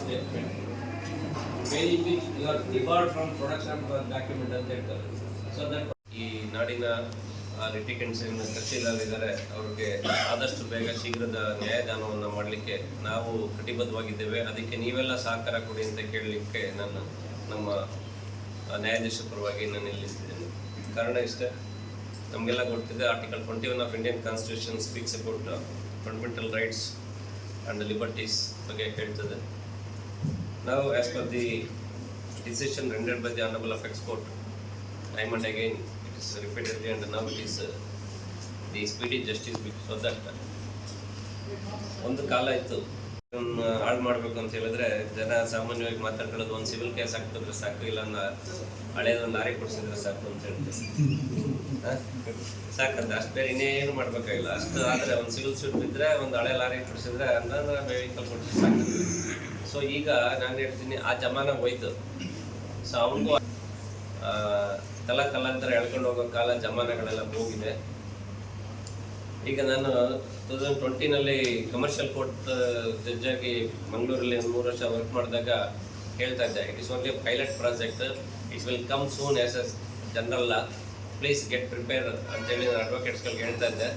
Statement Very in you are debarred from production document ಅಂತ ಹೇಳ್ತಾರೆ. So that ಈ ನಾಡಿನ ಲಿಟಿಕೆಂಟ್ಸ್ ಏನು ಕಕ್ಷಿದಾರರಿದ್ದಾರೆ ಅವ್ರಿಗೆ ಆದಷ್ಟು ಬೇಗ ಶೀಘ್ರದ ನ್ಯಾಯದಾನವನ್ನು ಮಾಡಲಿಕ್ಕೆ ನಾವು ಕಟಿಬದ್ಧವಾಗಿದ್ದೇವೆ. ಅದಕ್ಕೆ ನೀವೆಲ್ಲ ಸಹಕಾರ ಕೊಡಿ ಅಂತ ಕೇಳಲಿಕ್ಕೆ ನಾನು ನಮ್ಮ ನ್ಯಾಯಾಧೀಶ ಪರವಾಗಿ ನಾನು ನಿಲ್ಲಿಸಿದ್ದೇನೆ. ಕಾರಣ ಇಷ್ಟೇ, ನಮಗೆಲ್ಲ ಗೊತ್ತಿದೆ article twenty one of Indian constitution speaks about fundamental rights and liberties ಬಗ್ಗೆ ಹೇಳ್ತದೆ ನಾವು as per the decision rendered by the honorable of export time and again it is repeatedly and now it is uh, the speedy justice so that ಒಂದು ಕಾಲ ಇತ್ತು ಹಾಳು ಮಾಡ್ಬೇಕು ಅಂತ ಹೇಳಿದ್ರೆ ಜನ ಸಾಮಾನ್ಯವಾಗಿ ಮಾತಾಡ್ಕೊಳ್ಳೋದು ಒಂದು ಸಿವಿಲ್ ಕೇಸ್ ಹಾಕ್ತಿದ್ರೆ ಸಾಕು ಇಲ್ಲ ಹಳೇದೊಂದು ಲಾರಿ ಕೊಡ್ಸಿದ್ರೆ ಸಾಕು ಅಂತ ಹೇಳ್ತೀವಿ? ಸಾಕಂತ, ಅಷ್ಟು ಬೇರೆ ಇನ್ನೇನು ಮಾಡ್ಬೇಕಾಗಿಲ್ಲ. ಅಷ್ಟು ಆದ್ರೆ ಒಂದು ಸಿವಿಲ್ ಸೂಟ್ ಬಿದ್ರೆ ಒಂದು ಹಳೆ ಲಾರಿ ಕೊಡ್ಸಿದ್ರೆ ಅಂದ್ರೆ ವೆಹಿಕಲ್ ಕೊಡ್ಸಿದ್ರೆ ಸಾಕು. ಸೊ ಈಗ ನಾನು ಹೇಳ್ತೀನಿ, ಆ ಜಮಾನ ಹೋಯ್ತು. ಸೊ ಅವನಿಗೂ ತಲಾ ತಲಾಂತರ ಎಳ್ಕೊಂಡು ಹೋಗೋ ಕಾಲ ಜಮಾನಗಳೆಲ್ಲ ಹೋಗಿದೆ. ಈಗ ನಾನು ಟೂ ತೌಸಂಡ್ ಟ್ವೆಂಟಿನಲ್ಲಿ ಕಮರ್ಷಿಯಲ್ ಕೋರ್ಟ್ ಜಡ್ಜ್ ಆಗಿ ಮಂಗಳೂರಲ್ಲಿ ಒಂದು ಮೂರು ವರ್ಷ ವರ್ಕ್ ಮಾಡಿದಾಗ ಹೇಳ್ತಾ ಇದ್ದೆ it is only pilot project it's will come soon as a general please get prepare ಅಂತೇಳಿ ನಾನು ಅಡ್ವೊಕೇಟ್ಸ್ಗಳಿಗೆ ಹೇಳ್ತಾ ಇದ್ದೆ.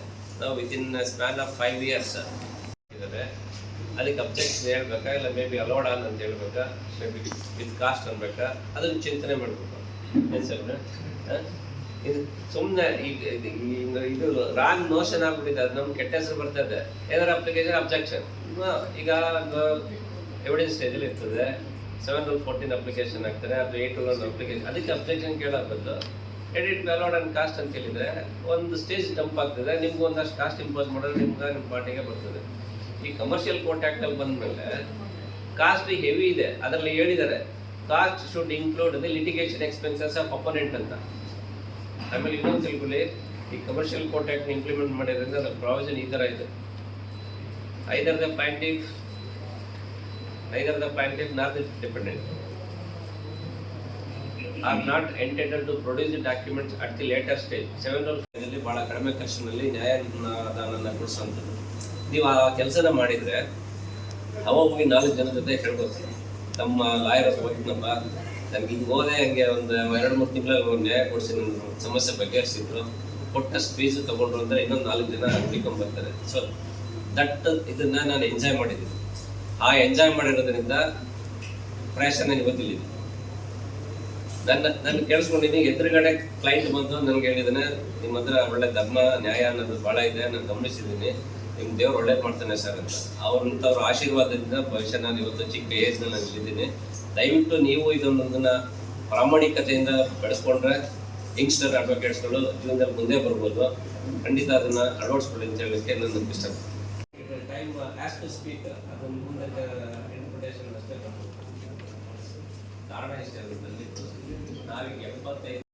ನಾವು within span of five years ಇದ್ದಾರೆ ಅದಕ್ಕೆ ಅಬ್ಜೆಕ್ಷನ್ ಹೇಳ್ಬೇಕಾ, ಇಲ್ಲ ಮೇ ಬಿ ಅಲೋಡ್ ಆನ್ ಅಂತ ಹೇಳ್ಬೇಕಾ ಮೇ ಬಿ ವಿತ್ ಕಾಸ್ಟ್ ಅನ್ಬೇಕಾ, ಅದನ್ನು ಚಿಂತನೆ ಮಾಡಬೇಕು. ಏನು ಸರ್? ಇದು ಸುಮ್ಮನೆ ಈಗ ಇದು- ರಾಂಗ್ ನೋಷನ್ ಆಗ್ಬಿಟ್ಟಿದೆ, ಅದು ನಮ್ಗೆ ಕೆಟ್ಟ ಹೆಸರು ಬರ್ತಾ ಇದೆ. ಏನಾರ ಅಪ್ಲಿಕೇಶನ್ ಅಬ್ಜೆಕ್ಷನ್ ಈಗ ಎವಿಡೆನ್ಸ್ ಸ್ಟೇಜಲ್ಲಿ ಇರ್ತದೆ. ಸೆವೆನ್ ಟು ಫೋರ್ಟೀನ್ ಅಪ್ಲಿಕೇಶನ್ ಆಗ್ತಾರೆ ಅದು ಏಟ್ ಒನ್ ಅಪ್ಲಿಕೇಶನ್ ಅದಕ್ಕೆ ಅಬ್ಜೆಕ್ಷನ್ ಕೇಳೋದು ಎಡಿಟ್ ಮೆಲೋಡ್ ಅಂಡ್ ಕಾಸ್ಟ್ ಅಂತ ಹೇಳಿದ್ರೆ, ಒಂದು ಸ್ಟೇಜ್ ಡಂಪ್ ಆಗ್ತದೆ, ನಿಮ್ಗೆ ಒಂದಷ್ಟು ಕಾಸ್ಟ್ ಇಂಪೋಸ್ ಮಾಡಿದ್ರೆ ನಿಮ್ಗೆ ನಿಮ್ಮ ಪಾರ್ಟಿಗೆ ಬರ್ತದೆ. ಈ ಕಮರ್ಷಿಯಲ್ ಕೋರ್ಟ್ ಬಂದ್ಮೇಲೆ ಕಾಸ್ಟ್ ಹೆವಿ ಇದೆ. ಅದರಲ್ಲಿ ಹೇಳಿದ್ದಾರೆ cost should include the litigation expenses of opponent ಅಂತ. ಆಮೇಲೆ ಇನ್ನೊಂದು ತಿಳ್ಕೊಳ್ಳಿ, ಈ ಕಮರ್ಷಿಯಲ್ ಕೋರ್ಟ್ ಆ್ಯಕ್ಟ್ನ ಇಂಪ್ಲಿಮೆಂಟ್ ಮಾಡಿರೋದ್ರಿಂದ ಅದರ ಪ್ರಾವಿಷನ್ ಈ ಥರ ಇದೆ. Either the plaintiff either the plaintiff not is dependent or not intended to produce documents at the later stage seven ಇದರಲ್ಲಿ ಭಾಳ ಕಡಿಮೆ ಖರ್ಚಿನಲ್ಲಿ ನ್ಯಾಯದಾನನ ಕೊಡಿಸುವಂಥದ್ದು ನೀವು ಆ ಕೆಲಸನ ಮಾಡಿದ್ರೆ, ಅವಾಗ ಹೋಗಿ ನಾಲ್ಕು ಜನ ಜೊತೆ ಹೇಳ್ಬೋದು. ತಮ್ಮ ಲಾಯರ್ ಹೋಗ್ನಪ್ಪ ನಮ್ಗೆ ಹಿಂಗೆ ಹೋದೆ ಹಂಗೆ ಒಂದು ಎರಡು ಮೂರು ತಿಂಗಳಲ್ಲಿ ನ್ಯಾಯ ಕೊಡಿಸಿ ನನ್ನ ಸಮಸ್ಯೆ ಬಗೆಹರಿಸಿದ್ರು. ಕೊಟ್ಟಷ್ಟು ಫೀಸು ತಗೊಂಡ್ರು ಅಂದರೆ ಇನ್ನೊಂದು ನಾಲ್ಕು ಜನ ಹುಡುಕೊಂಡ್ಬರ್ತಾರೆ ಸೊ ದಟ್ ಇದನ್ನ ನಾನು ಎಂಜಾಯ್ ಮಾಡಿದ್ದೀನಿ. ಆ ಎಂಜಾಯ್ ಮಾಡಿರೋದ್ರಿಂದ ಪ್ರಯಾಸ ನನಗೆ ಗೊತ್ತಿಲ್ಲ ನನ್ನ, ನಾನು ಕೇಳಿಸ್ಕೊಂಡಿದ್ದೀನಿ, ಎದುರುಗಡೆ ಕ್ಲೈಂಟ್ ಬಂದು ನನಗೆ ಹೇಳಿದ್ದಾನೆ, ನಿಮ್ಮ ಹತ್ರ ಒಳ್ಳೆ ಧರ್ಮ, ನ್ಯಾಯ ಅನ್ನೋದು ಭಾಳ ಇದೆ, ನಾನು ಗಮನಿಸಿದ್ದೀನಿ. ನಿಮ್ಮ ದೇವ್ರು ಒಳ್ಳೇದು ಮಾಡ್ತಾನೆ ಸರ್ ಅಂತ. ಅವ್ರಂಥವ್ರ ಆಶೀರ್ವಾದದಿಂದ ಭವಿಷ್ಯ ನಾನು ಇವತ್ತು ಚಿಕ್ಕ ಏಜ್ನಲ್ಲಿ ನಾನು ಇಲ್ಲಿದ್ದೀನಿ. ದಯವಿಟ್ಟು ನೀವು ಇದೊಂದೊಂದನ್ನು ಪ್ರಾಮಾಣಿಕತೆಯಿಂದ ಬೆಳೆಸ್ಕೊಂಡ್ರೆ ಯಂಗ್ಸ್ಟರ್ ಅಡ್ವೊಕೇಟ್ಸ್ಗಳು ಜೀವನದಲ್ಲಿ ಮುಂದೆ ಬರ್ಬೋದು. ಖಂಡಿತ ಅದನ್ನ ಅಳವಡಿಸ್ಕೊಳ್ಳಿ ಅಂತ ಹೇಳಲಿಕ್ಕೆ ನನ್ನ ಇಷ್ಟ ಟೈಮ್ ಆಸ್ ಟು ಸ್ಪೀಕ್ ಅದನ್ನು ಮುಂದೆ ಇಂಟರ್ಪ್ರಿಟೇಷನ್ ಅಷ್ಟೇ ಕಾರಣ ಇಷ್ಟೇ ನಾವೀಗ ಎಪ್ಪತ್ತೈದು